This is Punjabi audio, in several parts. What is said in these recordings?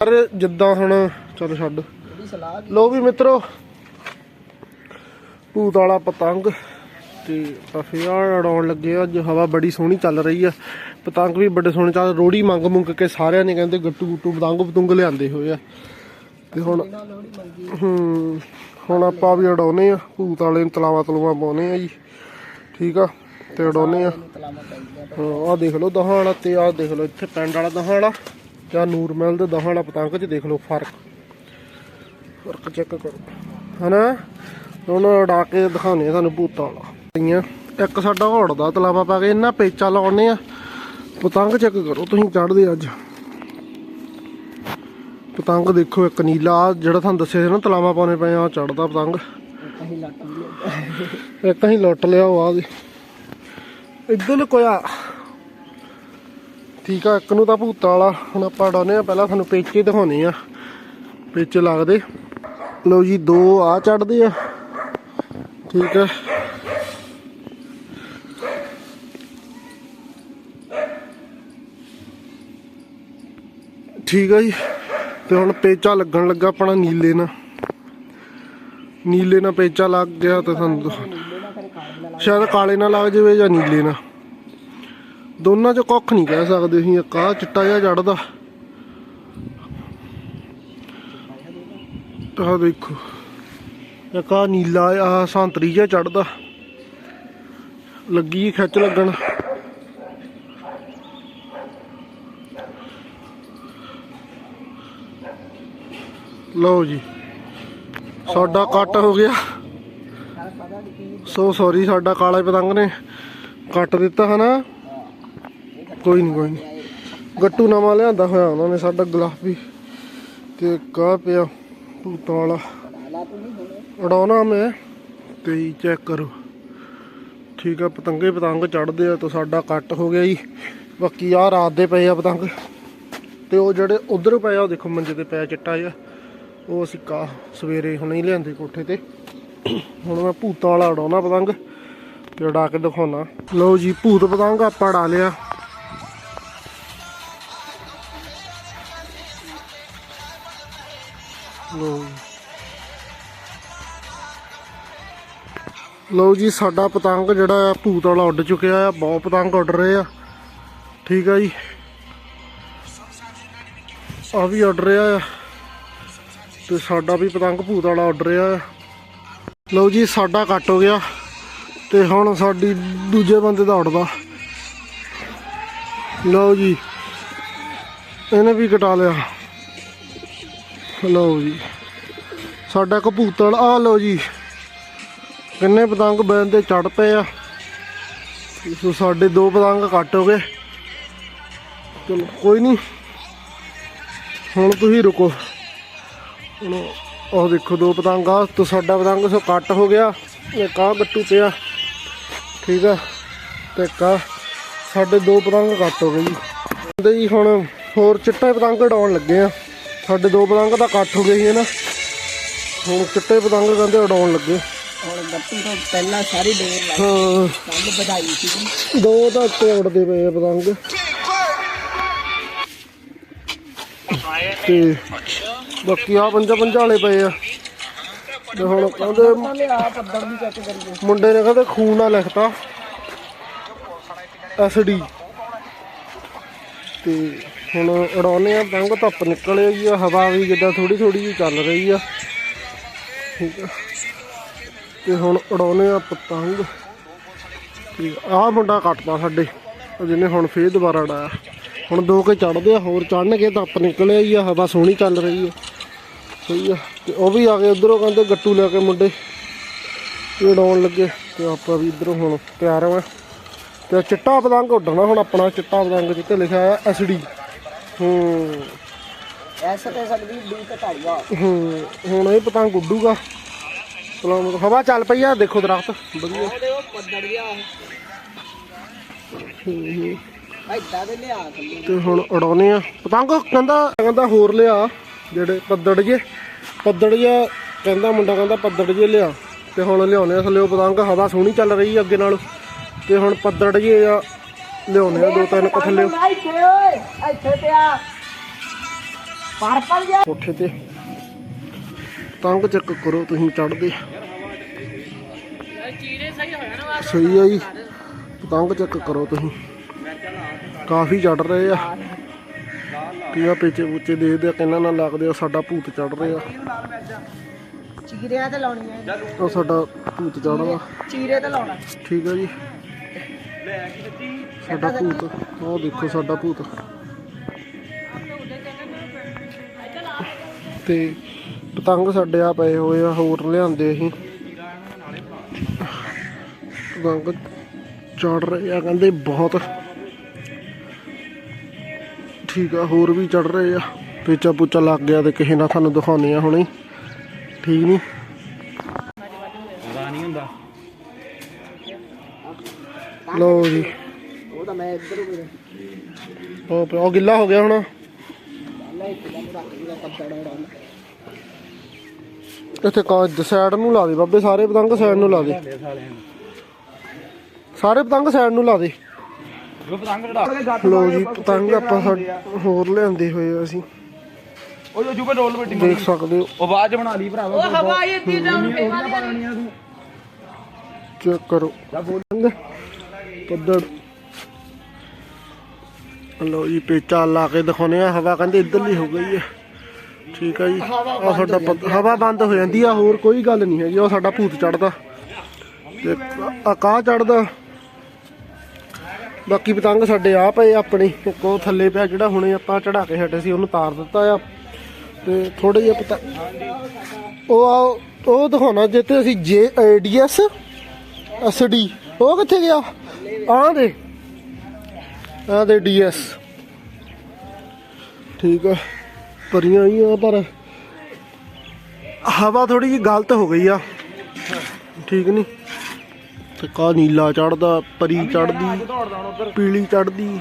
ਪਰ ਜਿੱਦਾਂ ਹੁਣ, ਚਲ ਛੱਡ। ਲੋ ਵੀ ਮਿੱਤਰੋ, ਭੂਤ ਵਾਲਾ ਪਤੰਗ ਤੇ ਕਾਫੀ ਆ ਲੱਗੇ ਅੱਜ ਹਵਾ ਬੜੀ ਸੋਹਣੀ ਚੱਲ ਰਹੀ ਆ। ਪਤੰਗ ਵੀ ਬੜੇ ਸੋਹਣੇ ਚੱਲ, ਰੋੜੀ ਮੰਗ ਮੁੰਗ ਕੇ ਸਾਰਿਆਂ ਨੇ ਕਹਿੰਦੇ ਗੱਟੂ ਗੁੱਟੂ ਪਤੰਗ ਪਤੰਗ ਲਿਆਂਦੇ ਹੋਏ ਆ। ਤੇ ਹੁਣ ਨਾਲ ਹੂੰ, ਹੁਣ ਆਪਾਂ ਵੀ ਉਡਾਉਨੇ ਆ, ਭੂਤ ਵਾਲੇ ਨੂੰ ਤਲਾਵਾ ਤਲੂਵਾ ਪਾਉਨੇ ਆ ਜੀ। ਠੀਕ ਆ, ਤੇ ਉਡਾਉਨੇ ਆ। ਤਲਾਮਾ ਹਾਂ, ਆਹ ਦੇਖ ਲਓ ਦਹਾਂ ਤੇ ਆਹ ਦੇਖ ਲਓ, ਇੱਥੇ ਪਿੰਡ ਵਾਲਾ ਦਹਾਂ ਜਾਂ ਨੂਰਮਹਿਲ ਦੇ ਦਹਾਂ ਵਾਲਾ ਪਤੰਗ 'ਚ ਦੇਖ ਲਓ ਫ਼ਰਕ। ਫ਼ਰਕ ਚੈੱਕ ਕਰੋ। ਹਨਾ? ਹੁਣ ਉਡਾ ਕੇ ਦਿਖਾਉਣੇ ਆ ਤੁਹਾਨੂੰ ਭੂਤਾਂ ਵਾਲਾ। ਇੱਕ ਸਾਡਾ ਘੋੜਦਾ ਤਲਾਵਾ ਪਾ ਕੇ ਇਹਨਾਂ ਪੇਚਾ ਲਾਉਣੇ ਆ। ਪਤੰਗ ਚੈੱਕ ਕਰੋ ਤੁਸੀਂ ਚੜਦੇ ਅੱਜ। ਪਤੰਗ ਦੇਖੋ ਇੱਕ ਨੀਲਾ ਜਿਹੜਾ ਤੁਹਾਨੂੰ ਦੱਸਿਆ ਸੀ ਨਾ ਤਲਾਵਾ ਪਾਉਣੇ ਪਏ ਆ ਚੜਦਾ ਪਤੰਗ। ਇੱਕ ਅਸੀਂ ਲੁੱਟ ਲਿਆ ਉਹ ਆ ਦੇ ਇੱਧਰ ਲੁਕੋਇਆ ਠੀਕ ਆ, ਇੱਕ ਨੂੰ ਤਾਂ ਭੂਤਾਂ ਵਾਲਾ। ਹੁਣ ਆਪਾਂ ਡਾਉਨੇ ਆ ਪਹਿਲਾਂ ਤੁਹਾਨੂੰ ਪੇਚੇ ਦਿਖਾਉਣੇ ਆ। ਪੇਚੇ ਲੱਗਦੇ। ਲਓ ਜੀ, ਦੋ ਆ ਚੜਦੇ ਆ। ਠੀਕ ਆ। ਠੀਕ ਆ ਜੀ। ਤੇ ਹੁਣ ਪੇਚਾ ਲੱਗਣ ਲੱਗਾ ਆਪਣਾ ਨੀਲੇ ਨਾਲ। ਨੀਲੇ ਨਾਲ ਪੇਚਾ ਲੱਗ ਗਿਆ ਤਾਂ ਤੁਹਾਨੂੰ ਸ਼ਾਇਦ ਕਾਲੇ ਨਾਲ ਲੱਗ ਜਾਵੇ ਜਾਂ ਨੀਲੇ ਨਾਲ। ਦੋਨਾਂ ਚ ਕੁੱਖ ਨਹੀਂ ਕਹਿ ਸਕਦੇ ਅਸੀਂ, ਇੱਕ ਆਹ ਚਿੱਟਾ ਜਿਹਾ ਚੜਦਾ ਆਹ ਦੇਖੋ, ਇੱਕ ਆਹ ਨੀਲਾ ਆ ਸੰਤਰੀ ਜਿਹਾ ਚੜਦਾ। ਲੱਗੀ ਖਿੱਚ ਲੱਗਣ। ਲਓ ਜੀ, ਸਾਡਾ ਕੱਟ ਹੋ ਗਿਆ। ਸੋ ਸੌਰੀ ਸਾਡਾ ਕਾਲੇ ਪਤੰਗ ਨੇ ਕੱਟ ਦਿੱਤਾ ਹਨਾ। ਕੋਈ ਨਹੀਂ ਕੋਈ ਨਹੀਂ ਗੱਟੂ ਨਵਾਂ ਲਿਆਂਦਾ ਹੋਇਆ ਉਹਨਾਂ ਨੇ, ਸਾਡਾ ਗੁਲਾਬੀ ਤੇ ਕਾ ਪਿਆ ਭੂਤਾਂ ਵਾਲਾ। ਉਡਾਉਣਾ ਮੈਂ, ਤੇ ਚੈੱਕ ਕਰੋ। ਠੀਕ ਆ, ਪਤੰਗੇ ਪਤੰਗ ਚੜਦੇ ਆ, ਤਾਂ ਸਾਡਾ ਕੱਟ ਹੋ ਗਿਆ ਜੀ। ਬਾਕੀ ਆ ਰਾਤ ਦੇ ਪਏ ਆ ਪਤੰਗ। ਤੇ ਉਹ ਜਿਹੜੇ ਉਧਰ ਪਏ ਆ, ਉਹ ਦੇਖੋ ਮੰਜੇ ਤੇ ਪਿਆ ਚਿੱਟਾ ਜਿਹਾ। ਉਹ ਅਸੀਂ ਕਾ ਸਵੇਰੇ ਹੁਣੇ ਹੀ ਲਿਆਂਦੇ ਕੋਠੇ ਤੇ। ਹੁਣ ਮੈਂ ਭੂਤਾਂ ਵਾਲਾ ਉਡਾਉਣਾ ਪਤੰਗ, ਤੇ ਉਡਾ ਕੇ ਦਿਖਾਉਣਾ। ਲਓ ਜੀ, ਭੂਤ ਪਤੰਗ ਆਪਾਂ ਉਡਾ ਲਿਆ। ਲਓ ਜੀ। ਸਾਡਾ ਪਤੰਗ ਜਿਹੜਾ ਆ, ਭੂਤ ਵਾਲਾ ਉੱਡ ਚੁੱਕਿਆ ਆ। ਬਹੁਤ ਪਤੰਗ ਉੱਡ ਰਹੇ ਆ। ਠੀਕ ਆ ਜੀ। ਆ ਵੀ ਉੱਡ ਰਿਹਾ ਆ। ਤੇ ਸਾਡਾ ਵੀ ਪਤੰਗ ਭੂਤ ਵਾਲਾ ਉੱਡ ਰਿਹਾ ਆ। ਲਓ ਜੀ, ਸਾਡਾ ਕੱਟ ਹੋ ਗਿਆ। ਤੇ ਹੁਣ ਸਾਡੀ ਦੂਜੇ ਬੰਦੇ ਦਾ ਉੱਡਦਾ। ਲਓ ਜੀ। ਇਹਨੇ ਵੀ ਕਟਾ ਲਿਆ। ਲਓ ਜੀ। ਸਾਡਾ ਕਪੂਤਰ ਆ ਲਓ ਜੀ। ਕਿੰਨੇ ਪਤੰਗ ਬੈਨ ਤੇ ਚੜ ਪਏ ਆ। ਸੋ ਸਾਡੇ ਦੋ ਪਤੰਗ ਕੱਟ ਹੋ ਗਏ। ਚਲੋ, ਕੋਈ ਨਹੀਂ ਹੁਣ ਤੁਸੀਂ ਰੁਕੋ। ਹੁਣ ਉਹ ਦੇਖੋ ਦੋ ਪਤੰਗ ਆ ਤੋਂ ਸਾਡਾ ਪਤੰਗ ਸੋ ਕੱਟ ਹੋ ਗਿਆ। ਇੱਕ ਆ ਗੱਟੂ ਪਿਆ। ਠੀਕ ਆ। ਤੇ ਇੱਕ ਆਹ ਸਾਡੇ ਦੋ ਪਤੰਗ ਕੱਟ ਹੋ ਗਏ ਜੀ। ਕਹਿੰਦੇ ਜੀ ਹੁਣ ਹੋਰ ਚਿੱਟੇ ਪਤੰਗ ਉਡਾਉਣ ਲੱਗੇ ਆ। ਸਾਡੇ ਦੋ ਪਤੰਗ ਤਾਂ ਕੱਟ ਹੋ ਗਏ ਸੀ ਨਾ ਹੁਣ ਚਿੱਟੇ ਪਤੰਗ ਕਹਿੰਦੇ ਉਡਾਉਣ ਲੱਗੇ। ਹੁਣ ਗੱਟੂ ਤੋਂ ਪਹਿਲਾਂ ਸਾਰੀ ਡੇਰ ਲਾਈ ਹਾਂ। ਕੰਨ ਵਧਾਈ ਸੀ ਦੋ ਤਾਂ ਉੱਤੇ ਉੜਦੇ ਪਏ ਆ ਪਤੰਗ। ਤੇ ਬਾਕੀ ਆ ਪੰਜਾ ਪੰਜਾ ਵਾਲੇ ਪਏ ਆ। ਤੇ ਹੁਣ ਕਹਿੰਦੇ ਮੁੰਡੇ ਨੇ ਕਹਿੰਦੇ ਖੂਨ ਨਾਲ ਲਿਖਤਾ। ਐਸਡੀ ਤੇ ਹੁਣ ਉਡਾਉਨੇ ਆ ਪਤੰਗ ਧੁੱਪ ਨਿਕਲ ਆਈ ਆ, ਹਵਾ ਵੀ ਜਿੱਦਾਂ ਥੋੜੀ ਥੋੜੀ ਜਿਹੀ ਚੱਲ ਰਹੀ ਆ। ਠੀਕ ਆ। ਤੇ ਹੁਣ ਉਡਾਉਨੇ ਆ ਪਤੰਗ ਠੀਕ ਆਹ ਮੁੰਡਾ ਕੱਟਦਾ ਸਾਡੇ ਉਹ ਜਿਹਨੇ ਹੁਣ ਫੇਰ ਦੁਬਾਰਾ ਉਡਾਇਆ। ਹੁਣ ਦੋ ਕੇ ਚੜਦੇ ਆ, ਹੋਰ ਚੜਨਗੇ ਧੁੱਪ ਨਿਕਲ ਆਈ ਆ, ਹਵਾ ਸੋਹਣੀ ਚੱਲ ਰਹੀ ਆ। ਸਹੀ ਆ। ਤੇ ਉਹ ਵੀ ਆ ਗਏ ਉਧਰੋਂ, ਕਹਿੰਦੇ ਗੱਟੂ ਲੈ ਕੇ ਮੁੰਡੇ। ਇਹ ਉਡਾਉਣ ਲੱਗੇ, ਤੇ ਆਪਾਂ ਵੀ ਇਧਰੋਂ ਹੁਣ ਤਿਆਰ ਆ ਤੇ ਚਿੱਟਾ ਪਤੰਗ ਉੱਡਣਾ ਹੁਣ ਆਪਣਾ, ਚਿੱਟਾ ਪਤੰਗ ਜਿੱਤੇ ਲਿਖਿਆ ਆ ਐਸਡੀ ਹੂੰ। ਐਸਾ ਤੇ ਸਕਦੀ ਡੀ ਘਟਾਈਆ ਹੂੰ ਹੁਣ ਇਹ ਪਤੰਗ ਉੱਡੂਗਾ। ਚਲੋ ਮਤਲਬ ਹਵਾ ਚੱਲ ਪਈ ਆ ਦੇਖੋ ਦਰਖਤ। ਵਧੀਆ। ਗਿਆ ਐਦਾਂ ਦੇ ਲਿਆ ਤੇ ਹੁਣ ਉਡਾਉਨੇ ਆ। ਪਤੰਗ ਕਹਿੰਦਾ ਕਹਿੰਦਾ ਹੋਰ ਲਿਆ ਜਿਹੜੇ ਪੱਦੜ ਜੇ ਪੱਦੜ ਜਿਹਾ ਕਹਿੰਦਾ ਮੁੰਡਾ ਕਹਿੰਦਾ ਪੱਦੜ ਜੇ ਲਿਆ। ਤੇ ਹੁਣ ਲਿਆਉਨੇ ਆ ਥੱਲੇ ਉਹ ਪਤੰਗ ਹਵਾ ਸੋਹਣੀ ਚੱਲ ਰਹੀ ਅੱਗੇ ਨਾਲ। ਤੇ ਹੁਣ ਪੱਦੜ ਜੇ ਆ ਲਿਆਉਨੇ ਆ ਦੋ ਤਿੰਨ ਕੁ ਥੱਲੇ ਇੱਥੇ ਓਏ ਇੱਥੇ ਪਿਆ ਪਰਪਲ ਜਿਹਾ ਕੋਠੇ ਤੇ। ਤੰਗ ਚੱਕ ਕਰੋ ਤੁਸੀਂ ਚੜਦੇ ਸਹੀ ਆ ਜੀ। ਪਤੰਗ ਚੱਕ ਕਰੋ ਤੁਸੀਂ। ਕਾਫੀ ਚੜ ਰਹੇ ਆ। ਕਿਹਾ ਪਿੱਛੇ ਪੁੱਛੇ ਦੇਖਦੇ ਆ ਕਿੰਨਾ ਨਾਲ ਲੱਗਦੇ ਆ ਸਾਡਾ ਭੂਤ ਚੜ ਰਿਹਾ। ਚੀਰਿਆਂ ਤੇ ਲਾਉਣੀ ਹੈ ਉਹ ਸਾਡਾ ਭੂਤ ਚੜਦਾ ਚੀਰੇ ਤੇ ਲਾਉਣਾ। ਠੀਕ ਆ ਜੀ। ਸਾਡਾ ਭੂਤ ਉਹ ਦੇਖੋ ਸਾਡਾ ਭੂਤ। ਤੇ ਪਤੰਗ ਸਾਡੇ ਆ ਪਏ ਹੋਏ ਆ, ਹੋਰ ਲਿਆਂਦੇ ਅਸੀਂ। ਪਤੰਗ ਚੜ ਰਹੇ ਆ, ਕਹਿੰਦੇ ਬਹੁਤ। ਠੀਕ ਆ, ਹੋਰ ਵੀ ਚੜ ਰਹੇ ਆ। ਪੇਚਾ ਪੂਚਾ ਲੱਗ ਗਿਆ ਤੇ ਕਿਸੇ ਨਾਲ ਤੁਹਾਨੂੰ ਦਿਖਾਉਣੇ ਆ ਹੁਣੇ। ਠੀਕ ਨਹੀਂ ਨਹੀਂ ਲਓ ਜੀ। ਉਹ ਤਾਂ ਮੈਂ ਇੱਧਰ ਹੀ ਉਹ ਪਿਆ- ਉਹ ਗਿੱਲਾ ਹੋ ਗਿਆ ਹੁਣ। ਇੱਥੇ ਕਾ ਸਾਈਡ ਨੂੰ ਲਾ ਦੇ ਬਾਬੇ ਸਾਰੇ ਪਤੰਗ ਸਾਈਡ ਨੂੰ ਲਾ ਦੇ। ਸਾਰੇ ਪਤੰਗ ਸਾਈਡ ਨੂੰ ਲਾ ਦੇ। ਲੋ ਜੀ ਪਤੰਗ ਆਪਾਂ ਹੋਰ ਲਿਆਂਦੇ ਹੋਏ ਆ ਅਸੀਂ। ਉਹ ਜੋ ਜੂਬੇ ਰੋਲ ਬੈਠੀ ਦੇਖ ਸਕਦੇ ਹੋ। ਆਵਾਜ਼ ਬਣਾ ਲਈ ਭਰਾਵਾ। ਉਹ ਹਵਾ ਇਹ ਤੀ ਜਾਣ ਚੈੱਕ ਕਰੋ। ਪੱਧਰ। ਲੋ ਜੀ ਪੇਚਾ ਲਾ ਕੇ ਦਿਖਾਉਨੇ ਆ ਹਵਾ ਕਹਿੰਦੇ ਇੱਧਰਲੀ ਹੋ ਗਈ ਹੈ। ਠੀਕ ਆ ਜੀ। ਆ ਸਾਡਾ ਹਵਾ ਬੰਦ ਹੋ ਜਾਂਦੀ ਆ ਹੋਰ ਕੋਈ ਗੱਲ ਨਹੀਂ ਹੈਗੀ। ਉਹ ਸਾਡਾ ਭੂਤ ਚੜਦਾ ਤੇ ਆ ਕਾ ਚੜਦਾ ਬਾਕੀ ਪਤੰਗ ਸਾਡੇ ਆ ਪਏ ਆਪਣੇ। ਉਹ ਥੱਲੇ ਪਿਆ ਜਿਹੜਾ ਹੁਣੇ ਆਪਾਂ ਚੜਾ ਕੇ ਹਟੇ ਸੀ ਉਹਨੂੰ ਤਾਰ ਦਿੱਤਾ ਆ। ਤੇ ਥੋੜੇ ਜਿਹਾ ਪਤਾ ਉਹ ਆ ਉਹ ਦਿਖਾਉਣਾ ਜਿੱਤੇ ਅਸੀਂ ਜੇ ਡੀਐਸ ਐਸਡੀ ਉਹ ਕਿੱਥੇ ਗਿਆ? ਆਹ ਦੇ। ਆਹ ਦੇ ਡੀਐਸ। ਠੀਕ ਆ। ਪਰੀਆਂ ਹੀ ਆ ਪਰ ਹਵਾ ਥੋੜੀ ਜਿਹੀ ਗਲਤ ਹੋ ਗਈ ਆ। ਠੀਕ ਨਹੀਂ ਤੇ ਕਾ ਨੀਲਾ ਚੜਦਾ ਪਰੀ ਚੜਦੀ ਪੀਲੀ ਚੜਦੀ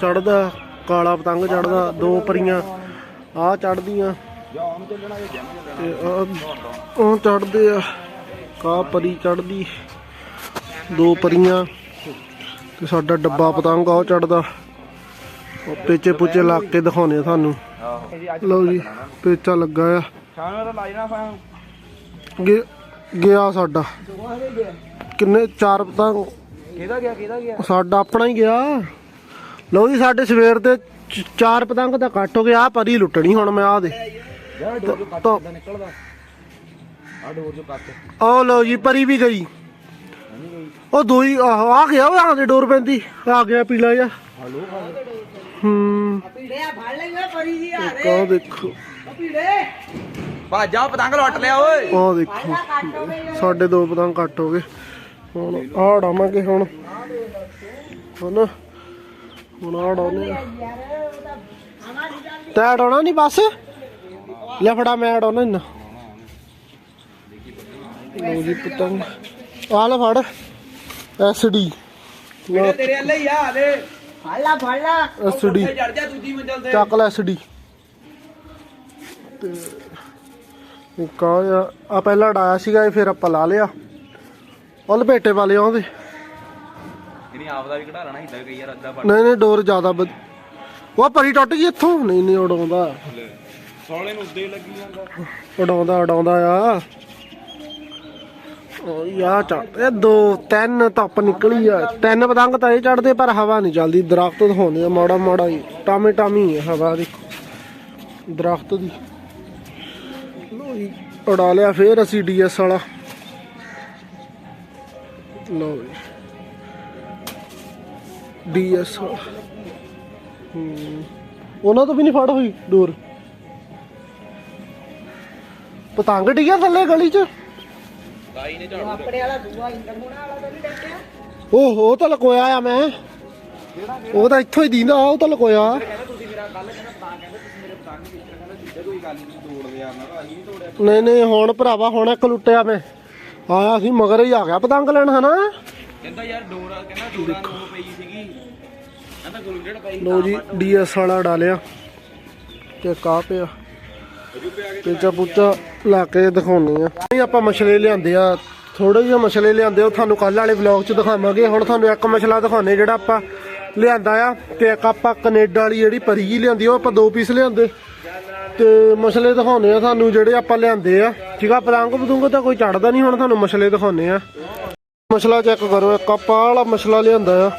ਚੜਦਾ ਕਾਲਾ ਪਤੰਗ ਚੜਦਾ ਦੋ ਪਰੀਆਂ ਆ ਚੜਦੀਆਂ ਤੇ ਉਹ ਚੜਦੇ ਆ। ਕਾ ਪਰੀ ਚੜਦੀ ਦੋ ਪਰੀਆਂ ਤੇ ਸਾਡਾ ਡੱਬਾ ਪਤੰਗ ਆ ਉਹ ਚੜਦਾ। ਉਹ ਪੇਚੇ ਪੁੱਚੇ ਲਾ ਕੇ ਦਿਖਾਉਣੇ ਤੁਹਾਨੂੰ ਅੱਜ ਲਓ ਜੀ ਪੇਚਾ ਲੱਗਾ ਆ। ਤਾਂ ਗਿਆ- ਸਾਡਾ। ਕਿੰਨੇ ਚਾਰ ਪਤੰਗ। ਕਿਹਦਾ ਗਿਆ ਕਿਹਦਾ ਗਿਆ? ਸਾਡਾ ਆਪਣਾ ਹੀ ਗਿਆ। ਲਓ ਜੀ ਸਾਡੇ ਸਵੇਰ ਦੇ ਚ- ਚਾਰ ਪਤੰਗ ਤਾਂ ਕੱਟ ਹੋ ਗਿਆ ਆ ਪਰੀ ਲੁੱਟਣੀ ਹੁਣ ਮੈਂ ਆ ਦੇ। ਯਾਰ ਡੋਰ ਜੋ ਕੱਟ ਤਾਂ- ਦਾ ਨਿਕਲਦਾ? ਆ ਡੋਰ ਜੋ ਕੱਟ। ਉਹ ਲਓ ਜੀ ਪਰੀ ਵੀ ਗਈ। ਉਹ ਦੋ ਹੀ ਆਹੋ, ਆ ਗਿਆ ਉਹ ਆ ਦੇ ਡੋਰ ਪੈਂਦੀ ਆ ਗਿਆ ਪੀਲਾ ਹਲੋ ਹੂੰ। ਪਰੀ ਜੀ ਆ ਇੱਕ ਆਹ ਦੇਖੋ। ਪੀੜੇ ਭੱਜ ਜਾ ਪਤੰਗ ਲੁੱਟ ਲਿਆ ਓਏ। ਆਹ ਦੇਖੋ ਸਾਡੇ ਦੋ ਪਤੰਗ ਕੱਟ ਹੋ ਗਏ। ਹੁਣ ਆਹ ਉਡਾਵਾਂਗੇ ਹੁਣ। ਹੁਣ ਹੁਣ ਆ। ਤੈ ਉਡਾਉਣਾ ਨਹੀਂ ਬਸ? ਲੈ ਫੜਾ ਮੈਂ ਉਡਾਉਣਾ ਇੰਨਾ? ਲਓ ਜੀ ਪਤੰਗ। ਆ ਲੈ ਫੜ। ਐਸਡੀ। ਤੇਰੇ ਅੱਲੇ ਹੀ ਆ ਦੇ ਫੜ ਲਾ ਫੜ ਲਾ। ਐਸਡੀ। ਚੜ ਜਾ ਦੂਜੀ ਮੰਜ਼ਲ ਤੇ। ਚੱਕ ਲੈ ਐਸਡੀ। ਤੇ ਇੱਕ ਆ ਆ- ਆ ਪਹਿਲਾਂ ਉਡਾਇਆ ਸੀਗਾ ਇਹ ਫਿਰ ਆਪਾਂ ਲਾ ਲਿਆ। ਉਹ ਲਪੇਟੇ ਵਾਲੇ ਆਉਂਦੇ ਇਹਨੇ ਆਪ ਦਾ ਵੀ ਕਢਾ ਲੈਣਾ ਹਿੱਦਾ ਕਈ ਯਾਰ ਅੱਧਾ ਨਹੀਂ ਨਹੀਂ ਡੋਰ ਜ਼ਿਆਦਾ ਵਧ। ਉਹ ਪਰੀ ਟੁੱਟ ਗਈ ਇੱਥੋਂ। ਨਹੀਂ ਨਹੀਂ ਉਡਾਉਂਦਾ। ਸੋਲੇ ਨੂੰ ਉੱਦੇ ਲੱਗੀ ਜਾਂਦਾ। ਉਡਾਉਂਦਾ ਉਡਾਉਂਦਾ ਆ। ਉਹ ਯਾ ਚੱਟ ਇਹ ਦੋ, ਤਿੰਨ ਧੱਪ ਨਿਕਲੀ ਆ। ਤਿੰਨ ਪਤੰਗ ਤਾਂ ਇਹ ਚੜਦੇ ਪਰ ਹਵਾ ਨਹੀਂ ਚੱਲਦੀ। ਦਰਖਤ ਦਿਖਾਉਂਦੇ ਆ, ਮਾੜਾ ਹੀ। ਟਾਮੇ ਟਾਮੀ ਹੈ ਹਵਾ ਦੀ ਦਰਖਤ ਦੀ। ਲਓ ਜੀ, ਉਡਾ ਲਿਆ ਫੇਰ ਅਸੀਂ ਡੀਐਸ ਵਾਲਾ। ਲੋ ਜੀ। ਡੀਐਸ ਉਹਨਾਂ ਤੋਂ ਵੀ ਨਹੀਂ ਫੜ ਹੋਈ ਡੋਰ ਪਤੰਗ ਡਿੱਗਿਆ ਥੱਲੇ ਗਲੀ 'ਚ? ਨੇ ਉਹ ਆਪਣੇ ਵਾਲਾ ਦੂਆ ਇੰਦਰ ਹੋਣਾ ਵਾਲਾ ਤਾਂ ਨਹੀਂ ਡੱਕਿਆ ਉਹ ਉਹ ਤਾਂ ਲਕੋਇਆ ਆ ਮੈਂ। ਉਹ ਤਾਂ ਇੱਥੋਂ ਹੀ ਦੀਂਦਾ ਉਹ ਤਾਂ ਲਕੋਇਆ। ਕਹਿੰਦਾ ਤੁਸੀਂ ਮੇਰਾ ਕੱਲ ਕਹਿੰਦਾ ਤਾਂ ਕਹਿੰਦਾ ਤੁਸੀਂ ਮੇਰੇ ਪਤੰਗ ਵੇਚਣ ਕਹਿੰਦਾ ਜਿੱਦੇ ਕੋਈ ਗੱਲ ਨਹੀਂ ਤੋੜ ਲਿਆ ਮੈਂ ਕਿਹਾ ਅਸੀਂ ਨਹੀਂ ਤੋੜਿਆ। ਨਹੀਂ ਨਹੀਂ ਹੁਣ ਭਰਾਵਾ ਹੁਣ ਇੱਕ ਲੁੱਟਿਆ ਮੈਂ। ਆਇਆ ਸੀ ਮਗਰ ਹੀ ਆ ਗਿਆ ਪਤੰਗ ਲੈਣ ਹਨਾ? ਕਹਿੰਦਾ ਯਾਰ ਡੋਰ ਕਹਿੰਦਾ ਡੋਰਾਂ ਨੂੰ ਪਈ ਸੀਗੀ। ਕਹਿੰਦਾ ਗੁਲਗੜ ਪਈ ਲੋ ਜੀ ਡੀਐਸ ਵਾਲਾ ਡਾਲਿਆ ਤੇ ਕਾ ਪਿਆ? ਪੇਚਾ ਪੁੱਚਾ ਲਾ ਕੇ ਦਿਖਾਉਣੇ ਆ। ਨਹੀਂ, ਆਪਾਂ ਮਛਲੇ ਲਿਆਂਦੇ ਆ। ਥੋੜੇ ਜਿਹੇ ਮਛਲੇ ਲਿਆਂਦੇ ਉਹ ਤੁਹਾਨੂੰ ਕੱਲ ਵਾਲੇ ਵਲੌਗ 'ਚ ਦਿਖਾਵਾਂਗੇ। ਹੁਣ ਤੁਹਾਨੂੰ ਇੱਕ ਮਛਲਾ ਦਿਖਾਉਣੇ ਜਿਹੜਾ ਆਪਾਂ ਲਿਆਂਦਾ ਆ ਤੇ ਇੱਕ ਆਪਾਂ ਕੈਨੇਡਾ ਵਾਲੀ ਜਿਹੜੀ ਪਰੀ ਲਿਆਂਦੀ ਉਹ ਆਪਾਂ ਦੋ ਪੀਸ ਲਿਆਂਦੇ। ਤੇ ਮਸਲੇ ਦਿਖਾਉਨੇ ਆ ਤੁਹਾਨੂੰ, ਜਿਹੜੇ ਆਪਾਂ ਲਿਆਂਦੇ ਆ। ਠੀਕ ਆ ਪਤੰਗ ਪਤੰਗ ਤਾਂ ਕੋਈ ਚੜਦਾ ਨਹੀਂ, ਹੁਣ ਤੁਹਾਨੂੰ ਮਸਲੇ ਦਿਖਾਉਨੇ ਆ। ਮਸਲਾ ਚੈੱਕ ਕਰੋ, ਇੱਕ ਆਪਾਂ ਆਹ ਵਾਲਾ ਮਸਲਾ ਲਿਆਂਦਾ ਆ।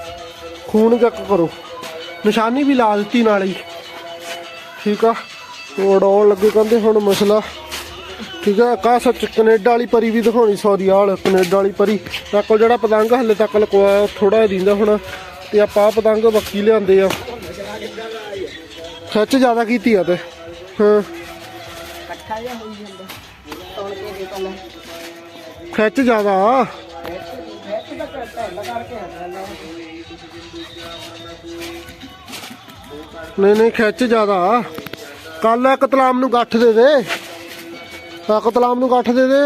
ਖੂਨ ਚੈੱਕ ਕਰੋ। ਨਿਸ਼ਾਨੀ ਵੀ ਲਾ ਦਿੱਤੀ ਨਾਲ ਹੀ। ਠੀਕ ਆ। ਉਡਾਉਣ ਲੱਗੇ ਕਹਿੰਦੇ ਹੁਣ ਮਸਲਾ। ਠੀਕ ਆ ਕਾ ਸੱਚ ਕੈਨੇਡਾ ਵਾਲੀ ਪਰੀ ਵੀ ਦਿਖਾਉਣੀ ਸੌਰੀ ਆਲ ਕੈਨੇਡਾ ਵਾਲੀ ਪਰੀ। ਤਾਂ ਕੋਲ ਜਿਹੜਾ ਪਤੰਗ ਹਲੇ ਤੱਕ ਲਕਵਾਇਆ ਥੋੜਾ ਦਿੰਦਾ ਹੁਣ। ਤੇ ਆਪਾਂ ਪਤੰਗ ਬੱਕੀ ਲਿਆਂਦੇ ਆ। ਖਿੱਚ ਜ਼ਿਆਦਾ ਕੀਤੀ ਆ ਤੇ। ਹਾਂ। ਇਕੱਠਾ ਜਿਹਾ ਹੋਈ ਜਾਂਦਾ। ਤੋੜ ਕੇ ਦੇ ਪਹਿਲਾਂ। ਖਿੱਚ ਜ਼ਿਆਦਾ ਨਹੀਂ ਨਹੀਂ ਖਿੱਚ ਜ਼ਿਆਦਾ ਕੱਲ ਇੱਕ ਤਲਾਮ ਨੂੰ ਗੱਠ ਦੇ ਦੇ। ਇੱਕ ਤਲਾਮ ਨੂੰ ਗੱਠ ਦੇ ਦੇ।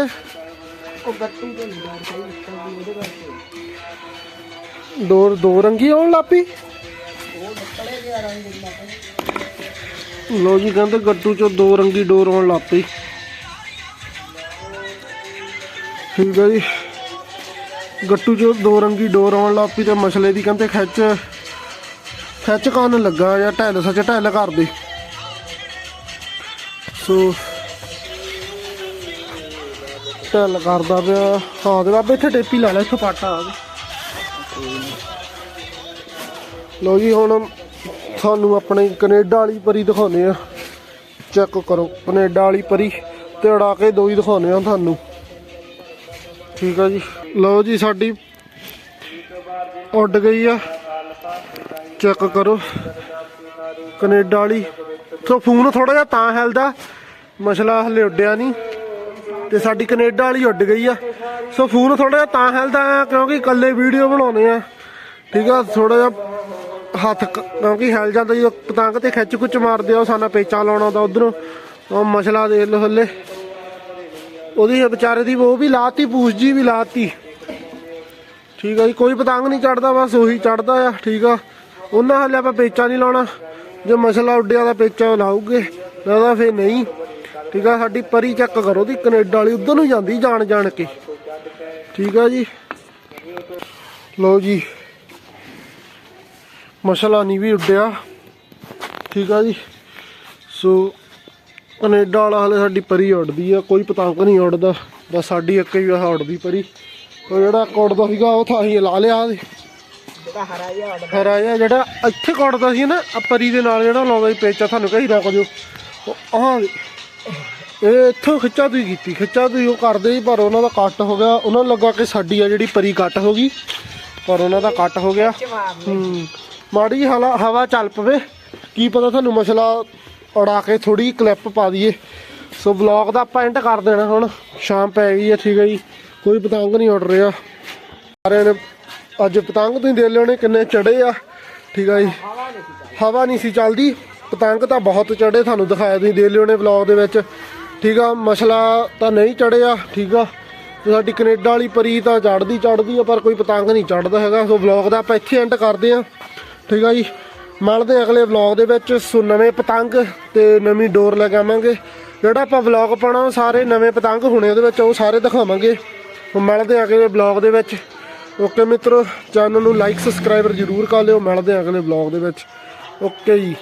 ਉਹ ਗੱਟੂ ਦੇ ਬਾਹਰ ਸਹੀ ਨਿਕਲਦੀ ਉਹਦੇ ਵਾਸਤੇ ਦੋ ਦੋ ਰੰਗੀ ਆਉਣ ਲੱਪੀ ਉਹ ਨਿਕਲੇ ਗਿਆ ਰੰਗ ਇੰਨਾ ਲੋ ਜੀ ਕਹਿੰਦੇ ਗੱਟੂ ਚੋਂ ਦੋ ਰੰਗੀ ਡੋਰ ਆਉਣ ਲੱਗ ਪਈ। ਠੀਕ ਹੈ ਜੀ। ਗੱਟੂ ਚੋਂ ਦੋ ਰੰਗੀ ਡੋਰ ਆਉਣ ਲੱਗ ਪਈ ਤੇ ਮਸਲੇ ਦੀ ਕਹਿੰਦੇ ਖਿੱਚ ਖਿੱਚ ਕੰਨ ਲੱਗਾ ਜਾਂ ਢਿੱਲ ਸੱਚ ਢਿੱਲ ਕਰਦੇ। ਸੋ ਢਿੱਲ ਕਰਦਾ ਪਿਆ। ਹਾਂ ਤੇ ਬਾਬੇ ਇੱਥੇ ਟੇਪੀ ਲਾ ਲੈ, ਇੱਥੋਂ ਪਾਟਾ ਆ। ਲੋ ਜੀ, ਹੁਣ ਤੁਹਾਨੂੰ ਆਪਣੇ ਕੈਨੇਡਾ ਵਾਲੀ ਪਰੀ ਦਿਖਾਉਨੇ ਆ। ਚੈੱਕ ਕਰੋ, ਕੈਨੇਡਾ ਵਾਲੀ ਪਰੀ ਤੇ ਉਡਾ ਕੇ ਦੋ ਹੀ ਦਿਖਾਉਨੇ ਆ ਤੁਹਾਨੂੰ। ਠੀਕ ਆ ਜੀ। ਲਓ ਜੀ, ਸਾਡੀ ਉੱਡ ਗਈ ਆ। ਚੈੱਕ ਕਰੋ। ਕੈਨੇਡਾ ਵਾਲੀ ਸੋ ਫੋਨ ਥੋੜਾ ਜਿਹਾ ਤਾਂ ਹਿਲਦਾ। ਮਸਲਾ ਹਲੇ ਉੱਡਿਆ ਨਹੀਂ। ਤੇ ਸਾਡੀ ਕੈਨੇਡਾ ਵਾਲੀ ਉੱਡ ਗਈ ਆ। ਸੋ ਫੋਨ ਥੋੜਾ ਜਿਹਾ ਤਾਂ ਹਿਲਦਾ ਆ, ਕਿਉਂਕਿ ਇਕੱਲੇ ਵੀਡੀਓ ਬਣਾਉਣੇ ਆ। ਠੀਕ ਆ ਥੋੜਾ ਜਿਹਾ ਹੱਥ ਕਿਉਂਕਿ ਹਿਲ ਜਾਂਦਾ ਜਦੋਂ ਪਤੰਗ ਤੇ ਖਿੱਚ ਖੁੱਚ ਮਾਰਦੇ ਆ, ਉਹ ਸਾਨਾ ਪੇਚਾ ਲਾਉਣਾ ਦਾ ਉਧਰੋਂ। ਉਹ ਮਸਲਾ ਦੇਖ ਲਓ ਹੱਲੇ। ਉਹਦੀ ਵਿਚਾਰੇ ਦੀ ਉਹ ਵੀ ਲਾਤੀ ਪੂਛ ਜੀ ਵੀ ਲਾਤੀ। ਠੀਕ ਆ ਜੀ, ਕੋਈ ਪਤੰਗ ਨਹੀਂ ਚੜਦਾ, ਬਸ ਉਹੀ ਚੜਦਾ ਆ। ਠੀਕ ਆ। ਉਹਨਾਂ ਹੱਲੇ ਆਪਾਂ ਪੇਚਾ ਨਹੀਂ ਲਾਉਣਾ। ਜੇ ਮਸਲਾ ਉੱਡਿਆ ਤਾਂ ਪੇਚਾ ਲਾਉਗੇ ਲੱਗਦਾ ਫੇਰ ਨਹੀਂ। ਠੀਕ ਆ, ਸਾਡੀ ਪਰੀ ਚੈੱਕ ਕਰੋ ਦੀ, ਕੈਨੇਡਾ ਵਾਲੀ ਉਧਰ ਨੂੰ ਜਾਂਦੀ ਜਾਣ ਜਾਣ ਕੇ। ਠੀਕ ਆ ਜੀ। ਲਓ ਜੀ। ਮਸਲਾ ਨਹੀਂ ਵੀ ਉੱਡਿਆ। ਠੀਕ ਆ ਜੀ। ਸੋ, ਕੈਨੇਡਾ ਵਾਲਾ ਹਲੇ ਸਾਡੀ ਪਰੀ ਉੱਡਦੀ ਆ, ਕੋਈ ਪਤੰਗ ਨਹੀਂ ਉੱਡਦਾ। ਬਸ ਸਾਡੀ ਇੱਕ ਹੀ ਆ ਉੱਡਦੀ ਪਰੀ। ਉਹ ਜਿਹੜਾ ਉੱਡਦਾ ਸੀਗਾ, ਉਹ ਤਾਂ ਅਸੀਂ ਲਾ ਲਿਆ ਤੇ ਜਿਹੜਾ ਹਰਾ ਜਿਹਾ ਉੱਡਦਾ ਖਰਾ ਜਿਹਾ ਜਿਹੜਾ ਇੱਥੇ ਕੁੱਟਦਾ ਸੀ ਨਾ ਆ ਪਰੀ ਦੇ ਨਾਲ ਜਿਹੜਾ ਲਾਉਂਦਾ ਸੀ ਪੇਚਾ ਤੁਹਾਨੂੰ ਕਹੀ ਰੁਕ ਜਾਓ ਉਹ ਆਹ ਇਹ ਇੱਥੋਂ ਖਿੱਚਾ ਤੁਸੀਂ ਕੀਤੀ ਖਿੱਚਾ ਤੁਸੀਂ ਉਹ ਕਰਦੇ ਸੀ ਪਰ ਉਹਨਾਂ ਦਾ ਕੱਟ ਹੋ ਗਿਆ। ਉਹਨਾਂ ਨੂੰ ਲੱਗਾ ਕਿ ਸਾਡੀ ਆ ਜਿਹੜੀ ਪਰੀ ਕੱਟ ਹੋ ਗਈ ਪਰ ਉਹਨਾਂ ਦਾ ਕੱਟ ਹੋ ਗਿਆ। ਜਵਾਬ ਹੂੰ ਮਾੜੀ ਜਿਹੀ ਹਲਾ ਹਵਾ ਚੱਲ ਪਵੇ। ਕੀ ਪਤਾ ਤੁਹਾਨੂੰ ਮਸਲਾ ਉਡਾ ਕੇ ਥੋੜੀ ਕਲਿੱਪ ਪਾ ਦਈਏ। ਸੋ ਵਲੌਗ ਦਾ ਆਪਾਂ ਐਂਡ ਕਰ ਦੇਣਾ ਹੁਣ। ਸ਼ਾਮ ਪੈ ਗਈ ਹੈ ਠੀਕ ਹੈ ਜੀ। ਕੋਈ ਪਤੰਗ ਨਹੀਂ ਉੱਡ ਰਿਹਾ। ਸਾਰਿਆਂ ਨੇ ਅੱਜ ਪਤੰਗ ਤੁਸੀਂ ਦੇਖ ਲਿਓ ਨੇ ਕਿੰਨੇ ਚੜੇ ਆ। ਠੀਕ ਆ ਜੀ। ਹਵਾ ਨਹੀਂ ਸੀ ਚੱਲਦੀ। ਪਤੰਗ ਤਾਂ ਬਹੁਤ ਚੜੇ, ਤੁਹਾਨੂੰ ਦਿਖਾਇਆ ਤੁਸੀਂ ਦੇਖ ਲਿਓ ਨੇ ਵਲੌਗ ਦੇ ਵਿੱਚ। ਠੀਕ ਆ, ਮਸਲਾ ਤਾਂ ਨਹੀਂ ਚੜਿਆ ਠੀਕ ਆ। ਸਾਡੀ ਕੈਨੇਡਾ ਵਾਲੀ ਪਰੀ ਤਾਂ ਚੜਦੀ ਚੜਦੀ ਆ, ਪਰ ਕੋਈ ਪਤੰਗ ਨਹੀਂ ਚੜਦਾ ਹੈਗਾ। ਸੋ ਵਲੌਗ ਦਾ ਆਪਾਂ ਇੱਥੇ ਐਂਡ ਕਰਦੇ ਆ। ਠੀਕ ਆ ਜੀ। ਮਿਲਦੇ ਅਗਲੇ ਵਲੌਗ ਦੇ ਵਿੱਚ। ਸੋ ਨਵੇਂ ਪਤੰਗ ਤੇ ਨਵੀਂ ਡੋਰ ਲਗਾਵਾਂਗੇ ਜਿਹੜਾ ਆਪਾਂ ਵਲੌਗ ਪਾਉਣਾ, ਉਹ ਸਾਰੇ ਨਵੇਂ ਪਤੰਗ ਹੋਣੇ ਉਹਦੇ ਵਿੱਚ, ਉਹ ਸਾਰੇ ਦਿਖਾਵਾਂਗੇ। ਸੋ ਮਿਲਦੇ ਅਗਲੇ ਵਲੌਗ ਦੇ ਵਿੱਚ। ਓਕੇ ਮਿੱਤਰੋ ਚੈਨਲ ਨੂੰ ਲਾਈਕ ਸਬਸਕ੍ਰਾਈਬਰ ਜ਼ਰੂਰ ਕਰ ਲਿਓ। ਮਿਲਦੇ ਆ ਅਗਲੇ ਵਲੌਗ ਦੇ ਵਿੱਚ। ਓਕੇ ਜੀ।